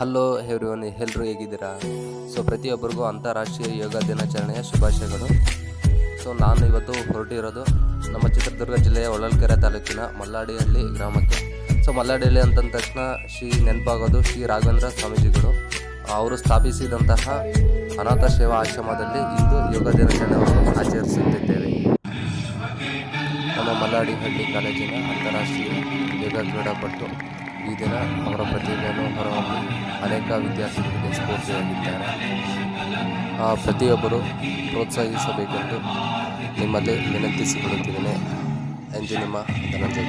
Hello everyone ಎಲ್ಲರೂ ಹೇಗಿದ್ದೀರಾ? So ಪ್ರತಿಯೊಬ್ಬರಿಗೂ ಅಂತಾರಾಷ್ಟ್ರೀಯ ಯೋಗ ದಿನಾಚರಣೆಯ ಶುಭಾಶಯಗಳು. ಸೊ ನಾನು ಇವತ್ತು ಹೊರಟಿರೋದು ನಮ್ಮ ಚಿತ್ರದುರ್ಗ ಜಿಲ್ಲೆಯ ಹೊಳಲ್ಕೆರೆ ತಾಲೂಕಿನ ಮಲ್ಲಾಡಿಹಳ್ಳಿ ಗ್ರಾಮಕ್ಕೆ. ಸೊ ಮಲ್ಲಾಡಿಹಳ್ಳಿ ಅಂತಂದ ತಕ್ಷಣ ಶ್ರೀ ನೆನಪಾಗೋದು ಶ್ರೀ ರಾಘವೇಂದ್ರ ಸ್ವಾಮೀಜಿಗಳು. ಅವರು ಸ್ಥಾಪಿಸಿದಂತಹ ಅನಾಥ ಸೇವಾ ಆಶ್ರಮದಲ್ಲಿ ಇಂದು ಯೋಗ ದಿನಾಚರಣೆಯನ್ನು ಆಚರಿಸುತ್ತಿದ್ದೇವೆ. ನಮ್ಮ ಮಲ್ಲಾಡಿಹಳ್ಳಿ ಕಾಲೇಜಿನ ಅಂತಾರಾಷ್ಟ್ರೀಯ ಯೋಗ ಕ್ರೀಡಾಪಟು ಈ ದಿನ ಅವರ ಪ್ರತಿಭೆಯನ್ನು ಹೊರಹೊಮ್ಮಿ ಅನೇಕ ವಿದ್ಯಾರ್ಥಿಗಳಿಗೆ ಸ್ಫೂರ್ತಿಯಾಗಿದ್ದಾರೆ. ಪ್ರತಿಯೊಬ್ಬರು ಪ್ರೋತ್ಸಾಹಿಸಬೇಕೆಂದು ನಿಮ್ಮಲ್ಲಿ ವಿನಂತಿಸಿಕೊಳ್ಳುತ್ತಿದ್ದೇನೆ. ಎಂದು ನಿಮ್ಮ ಧನಂಜಯ